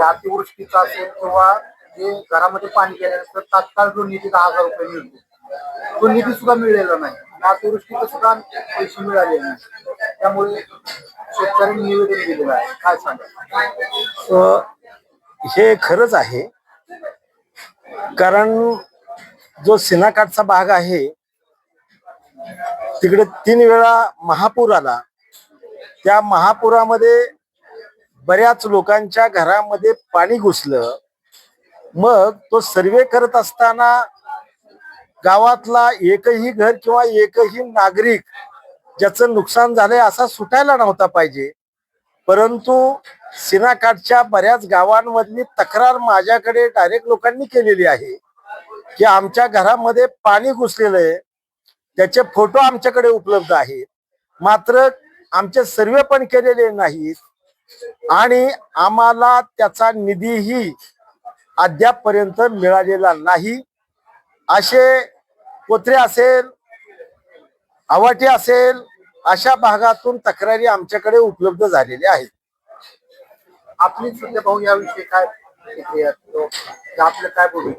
त्या अतिवृष्टीचा असेल किंवा जे घरामध्ये पाणी गेल्यानंतर तात्काळ जो निधी दहा हजार रुपये मिळतो तो निधी सुद्धा मिळलेला नाही. आणि अतिवृष्टीचे सुद्धा पैसे मिळाले नाही. त्यामुळे शेतकऱ्यांनी निवेदन दिलेलं आहे. काय सांगा हे खरंच आहे. कारण जो सिनाकाठचा भाग आहे तिकडे तीन वेळा महापूर आला. त्या महापुरामध्ये बऱ्याच लोकांच्या घरामध्ये पाणी घुसलं मग तो सर्वे करत असताना गावातला एकही घर किंवा एकही नागरिक ज्याचं नुकसान झालंय असा सुटायला नव्हता पाहिजे. परंतु सिनाकाठच्या बऱ्याच गावांमधली तक्रार माझ्याकडे डायरेक्ट लोकांनी केलेली आहे की आमच्या घरामध्ये पाणी घुसलेलं आहे. त्याचे फोटो आमच्याकडे उपलब्ध आहेत. मात्र आमचे सर्वे पण केलेले नाहीत. आणि आम्हाला त्याचा निधीही अद्यापपर्यंत मिळालेला नाही. असे कोत्रे असेल आवाटी असेल अशा भागातून तक्रारी आमच्याकडे उपलब्ध झालेल्या आहेत. आपली सध्या भाऊ याविषयी काय आपलं काय बोलू?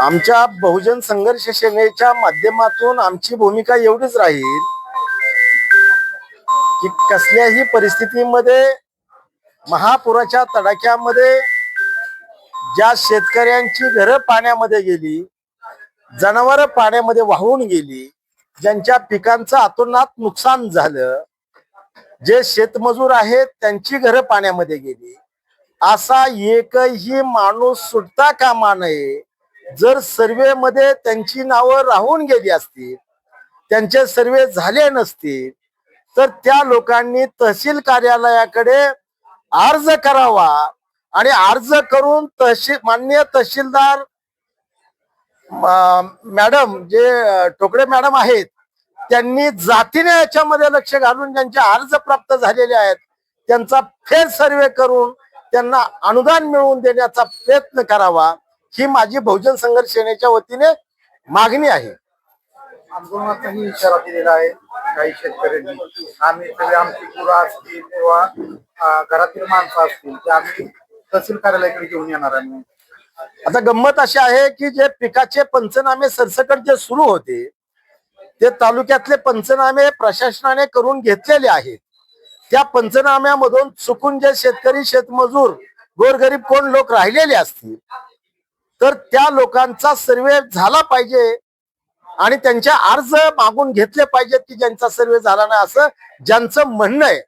आमच्या बहुजन संघर्ष सेनेच्या माध्यमातून आमची भूमिका एवढीच राहील की कसल्याही परिस्थितीमध्ये महापुराच्या तडाख्यामध्ये ज्या शेतकऱ्यांची घरं पाण्यामध्ये गेली जनावरं पाण्यामध्ये वाहून गेली ज्यांच्या पिकांचं अतोनात नुकसान झालं जे शेतमजूर आहेत त्यांची घरं पाण्यामध्ये गेली. असा एकही माणूस सुटता कामा नये. जर सर्वे मध्ये त्यांची नावं राहून गेली असतील त्यांचे सर्वे झाले नसतील तर त्या लोकांनी तहसील कार्यालयाकडे अर्ज करावा. आणि अर्ज करून तहसील मान्य तहसीलदार मॅडम जे टोकडे मॅडम आहेत त्यांनी जातीने याच्यामध्ये लक्ष घालून ज्यांचे अर्ज प्राप्त झालेले आहेत त्यांचा फेर सर्वे करून त्यांना अनुदान मिळवून देण्याचा प्रयत्न करावा ही माझी बहुजन संघर्ष सेनेच्या वतीने मागणी आहे. आंदोलनाचाही इशारा दिलेला आहे काही शेतकऱ्यांनी. आम्ही सगळे आमची पुरा असतील किंवा घरातील माणसं असतील ते आम्ही तहसील कार्यालयाकडे घेऊन येणार आहे आता गंमत अशी आहे की जे पिकाचे पंचनामे सरसकट जे सुरू होते ते तालुक्यातले पंचनामे प्रशासनाने करून घेतलेले आहेत. त्या पंचनाम्यामधून चुकून जे शेतकरी शेतमजूर गोरगरीब कोण लोक राहिलेले असतील तर त्या लोकांचा सर्वे झाला पाहिजे. आणि त्यांच्या अर्ज मागून घेतले पाहिजेत की ज्यांचा सर्वे झाला नाही असं ज्यांचं म्हणणं आहे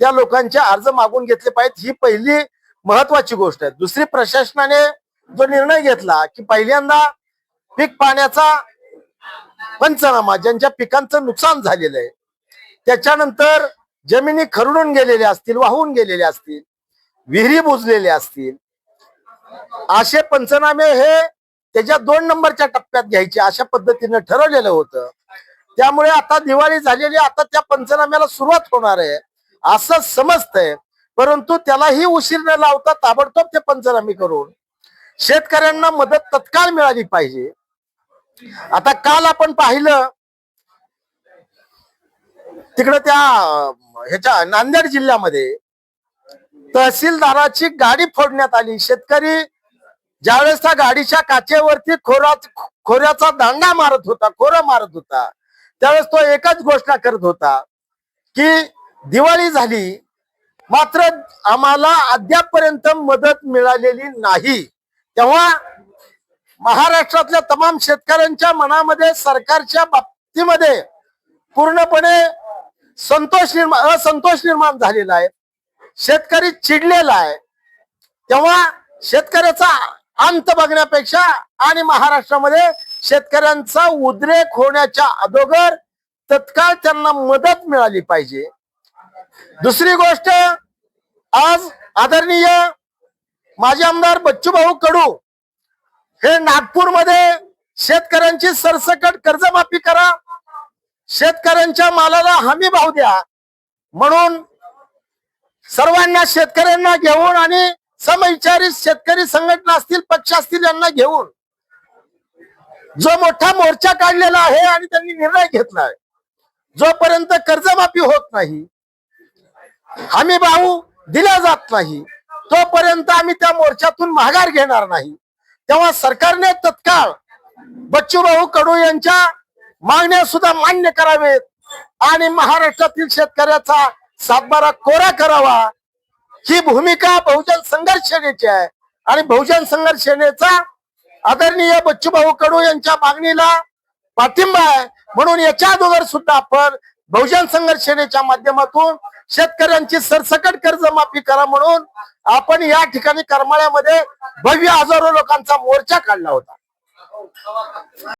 त्या लोकांचे अर्ज मागून घेतले पाहिजेत ही पहिली महत्वाची गोष्ट आहे. दुसरी प्रशासनाने जो निर्णय घेतला की पहिल्यांदा पीक पाण्याचा पंचनामा ज्यांच्या पिकांचं नुकसान झालेलं आहे त्याच्यानंतर जमिनी खरडून गेलेल्या असतील वाहून गेलेल्या असतील विहिरी बुजलेल्या असतील असे पंचनामे हे त्याच्या दोन नंबरच्या टप्प्यात घ्यायचे अशा पद्धतीने ठरवलेलं होतं. त्यामुळे आता दिवाळी झालेली आता त्या पंचनाम्याला सुरुवात होणार आहे असं समजतंय. परंतु त्यालाही उशीर न लावता ताबडतोब ते पंचनामे करून शेतकऱ्यांना मदत तत्काळ मिळाली पाहिजे. आता काल आपण पाहिलं तिकडे त्या ह्याच्या नांदेड जिल्ह्यामध्ये तहसीलदाराची गाडी फोडण्यात आली. शेतकरी ज्यावेळेस त्या गाडीच्या काचेवरती खोरा खोऱ्याचा दांडा मारत होता खोरं मारत होता त्यावेळेस तो एकच घोषणा करत होता की दिवाळी झाली मात्र आम्हाला अद्यापपर्यंत मदत मिळालेली नाही. तेव्हा महाराष्ट्रातल्या तमाम शेतकऱ्यांच्या मनामध्ये सरकारच्या बाबतीमध्ये पूर्णपणे संतोष निर्माण असंतोष निर्माण झालेला आहे. शेतकरी चिडलेला आहे. तेव्हा शेतकऱ्याचा अंत बघण्यापेक्षा आणि महाराष्ट्रामध्ये शेतकऱ्यांचा उद्रेक होण्याच्या अगोदर तत्काळ त्यांना मदत मिळाली पाहिजे. दुसरी गोष्ट आज आदरणीय माजी आमदार बच्चूभाऊ कडू हे नागपूरमध्ये शेतकऱ्यांची सरसकट कर्जमाफी करा शेतकऱ्यांच्या मालाला हमी भाव द्या म्हणून सर्वांना शेतकऱ्यांना घेऊन आणि समविचारी शेतकरी संघटना असतील पक्ष असतील यांना घेऊन. जो मोठा मोर्चा काढलेला आहे आणि त्यांनी निर्णय घेतला आहे जोपर्यंत कर्जमाफी होत नाही हमी भाऊ दिला जात नाही तोपर्यंत आम्ही त्या मोर्चातून माघार घेणार नाही. तेव्हा सरकारने तत्काळ बच्चूभाऊ कडू यांच्या मागण्या सुद्धा मान्य करावेत आणि महाराष्ट्रातील शेतकऱ्याचा सातबारा कोरा करावा. ही भूमिका बहुजन संघर्ष सेनेची आहे. आणि बहुजन संघर्ष सेनेचा आदरणीय बच्चूभाऊ कडू यांच्या मागणीला पाठिंबा आहे. म्हणून याच्या अगोदर सुद्धा आपण बहुजन संघर्ष सेनेच्या माध्यमातून शेतकऱ्यांची सरसकट कर्जमाफी करा म्हणून आपण या ठिकाणी करमाळ्यामध्ये भव्य हजारो लोकांचा मोर्चा काढला होता.